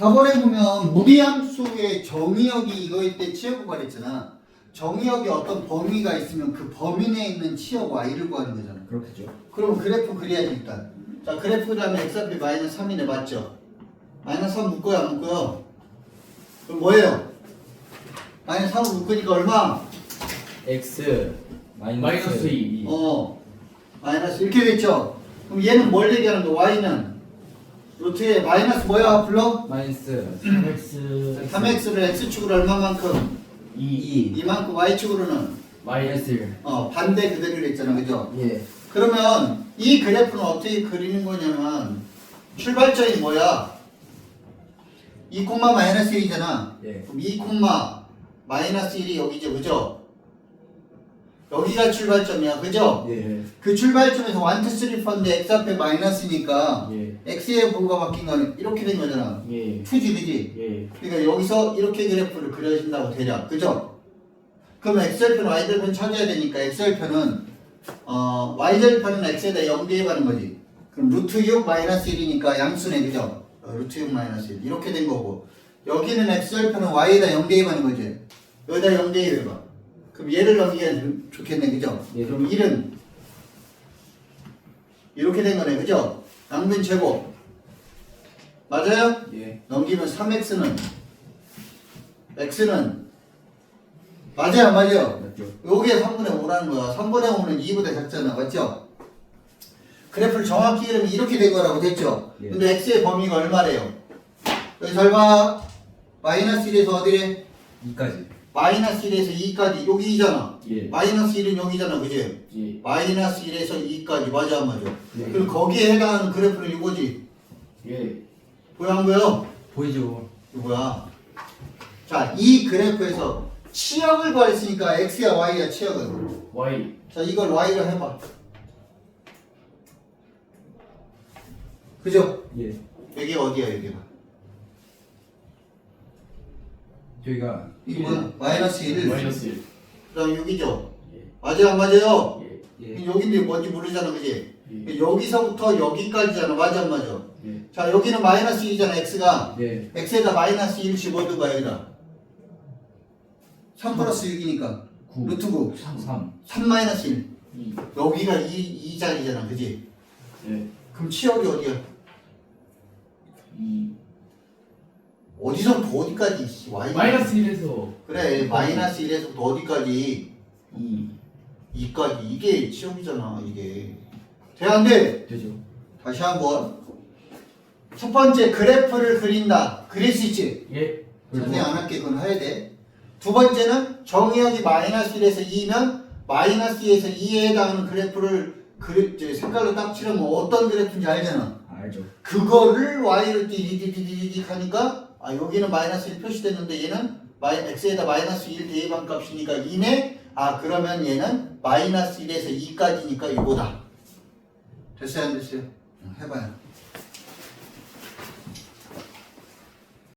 4번에 보면 무리함수의 정의역이 이거일 때 치역을 구하랬잖아. 정의역이 어떤 범위가 있으면 그 범위 내에 있는 치역 y를 구하는 거잖아. 그렇겠죠. 그럼 그래프 그려야지 일단. 자 그래프 그다음에 x 앞에 마이너스 3이네 맞죠? 마이너스 3 묶어요 안 묶어요? 그럼 뭐예요? 마이너스 3 묶으니까 얼마? x 마이너스, 마이너스 이. 어 마이너스 이렇게 됐죠? 그럼 얘는 뭘 얘기하는 거? y는 루트에 마이너스 뭐야 불러? 마이너스 3x 3x를 x축으로 얼마만큼? 2 이만큼 y축으로는 마이너스 1 어 반대 그대로 했잖아 그죠? 예. 그러면 이 그래프는 어떻게 그리는 거냐면 출발점이 뭐야? 2 콤마 마이너스 1이잖아. 예. 그럼 2 콤마 마이너스 1이 여기죠, 그죠? 여기가 출발점이야, 그죠? 예. 그 출발점에서 1, 2, 3, 4인데 x 앞에 마이너스니까 예. x의 부호가 바뀐 거는 이렇게 된 거잖아. 예. 2지, 그지? 예. 그러니까 여기서 이렇게 그래프를 그려진다고 대략, 그죠? 그러면 x절편, y절편 찾아야 되니까 x절편은 어, y절편은 x에다 0 대입하는 거지. 그럼 루트 6 마이너스 1이니까 양수네, 그죠? 어, 루트 6 마이너스 1 이렇게 된 거고 여기는 x절편은 y에다 0 대입하는 거지. 여기다 0 대입해봐. 그럼 얘를 넘기면 좋겠네, 그죠? 예. 그럼 1은 이렇게 된 거네, 그죠? 양변 제곱 맞아요? 예. 넘기면 3x는 x는 맞아요 안 맞아요? 맞죠. 여기에 3분의 5라는 거야 3분의 5는 2보다 작잖아 맞죠? 그래프를 정확히 그리면 이렇게 된 거라고 됐죠? 예. 근데 x의 범위가 얼마래요? 여기 잘 봐. 마이너스 1에서 어디래? 2까지. 마이너스 1에서 2까지 여기 2잖아 예. 마이너스 1은 여기잖아 그지? 예. 마이너스 1에서 2까지 맞아 안 맞아? 예. 그럼 거기에 해당하는 그래프는 이거지 예. 보여 안 보여? 보이죠. 이거야. 자, 이 그래프에서 치역을 구했으니까 x야 y야 치역은. Y. 자, 이걸 y로 해봐. 그죠? 예. 여기 어디야 여기가? 저희가 이거 뭐야? 마이너스 1. 마이너스 1. 그다음 여기죠. 예. 맞아요, 안 맞아요? 예. 예. 여기인데 뭔지 모르잖아, 그지? 예. 여기서부터 여기까지잖아, 맞아, 안 맞아? 예. 자, 여기는 마이너스 1이잖아, x가. 예. x에다 마이너스 1 집어넣어봐, 여기다. 3 플러스 6이니까. 9 루트 9. 3 3 마이너스 1. 2. 여기가 이, 이 자리잖아, 그지? 예. 그럼 치역이 어디야? 2. 어디서부터 어디까지? 씨, y 마이너스 1에서 그래, 마이너스 1에서부터 어디까지? 2. 2까지. 이게 치역이잖아, 이게. 돼? 되죠. 다시 한 번. 첫 번째, 그래프를 그린다. 그릴 수 있지? 예. 자세히 안 할게, 그건 해야 돼. 두 번째는 정의역이 마이너스 1에서 2면 마이너스 2에서 2에 해당하는 그래프를 이제 색깔로 딱 칠하면 어떤 그래프인지 알잖아. 알죠. 그거를 y로 띠디디디디디 하니까 아 여기는 마이너스 1 표시됐는데 얘는 마이, x에다 마이너스 1 대입한 값이니까 2네 아 그러면 얘는 마이너스 1에서 2까지니까 이거다. 됐어요 안 됐어요? 응, 해봐요